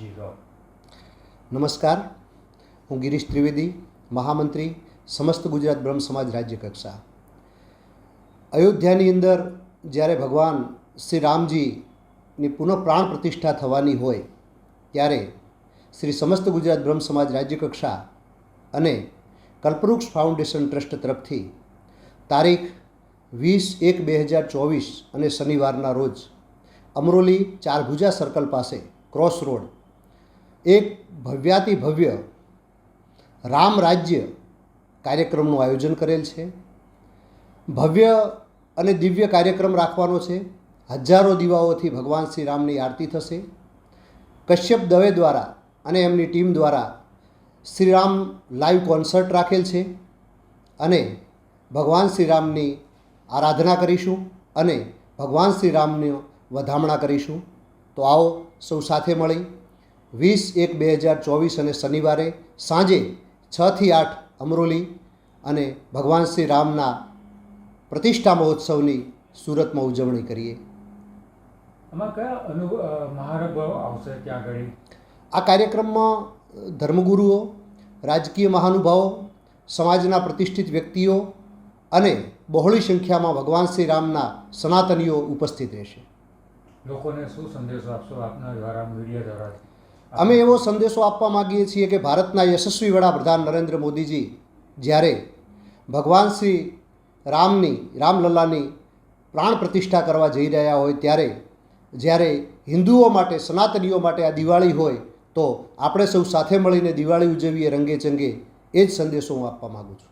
જી નમસ્કાર. હું ગિરીશ ત્રિવેદી, મહામંત્રી, સમસ્ત ગુજરાત બ્રહ્મ સમાજ રાજ્ય કક્ષા. અયોધ્યાની અંદર જ્યારે ભગવાન શ્રી રામજીની પુનઃ પ્રાણ પ્રતિષ્ઠા થવાની હોય, ત્યારે શ્રી સમસ્ત ગુજરાત બ્રહ્મ સમાજ રાજ્ય કક્ષા અને કલ્પવૃક્ષ ફાઉન્ડેશન ટ્રસ્ટ તરફથી તારીખ વીસ એક બે હજાર ચોવીસ અને શનિવારના રોજ અમરોલી ચારભુજા સર્કલ પાસે ક્રોસ રોડ એક ભવ્યાતિ ભવ્ય રામ રાજ્ય કાર્યક્રમનું આયોજન કરેલ છે. ભવ્ય અને દિવ્ય કાર્યક્રમ રાખવાનો છે. હજારો દીવાઓથી ભગવાન શ્રી રામની આરતી થશે. કશ્યપ દવે દ્વારા અને એમની ટીમ દ્વારા શ્રીરામ લાઈવ કોન્સર્ટ રાખેલ છે અને ભગવાન શ્રીરામની આરાધના કરીશું અને ભગવાન શ્રીરામની વધામણા કરીશું. તો આવો સૌ સાથે મળી વીસ એક બે હજાર ચોવીસ અને શનિવારે સાંજે છથી આઠ અમરોલી અને ભગવાન શ્રી રામના પ્રતિષ્ઠા મહોત્સવની સુરતમાં ઉજવણી કરીએ. આમાં કયા અનુભવ મહાનુભાવો આવશે ત્યાં આગળ? આ કાર્યક્રમમાં ધર્મગુરુઓ રાજકીય મહાનુભાવો સમાજના પ્રતિષ્ઠિત વ્યક્તિઓ અને બહોળી સંખ્યામાં ભગવાન શ્રી રામના સનાતનીઓ ઉપસ્થિત રહેશે. લોકોને શું સંદેશો આપશો આપના દ્વારા મીડિયા દ્વારા? અમે એવો સંદેશો આપવા માગીએ છીએ કે ભારતના યશસ્વી વડાપ્રધાન નરેન્દ્ર મોદીજી જ્યારે ભગવાન શ્રી રામની, રામલલ્લાની પ્રાણ પ્રતિષ્ઠા કરવા જઈ રહ્યા હોય, ત્યારે જ્યારે હિન્દુઓ માટે, સનાતનીઓ માટે આ દિવાળી હોય, તો આપણે સૌ સાથે મળીને દિવાળી ઉજવીએ રંગે ચંગે. એ જ સંદેશો હું આપવા માગું છું.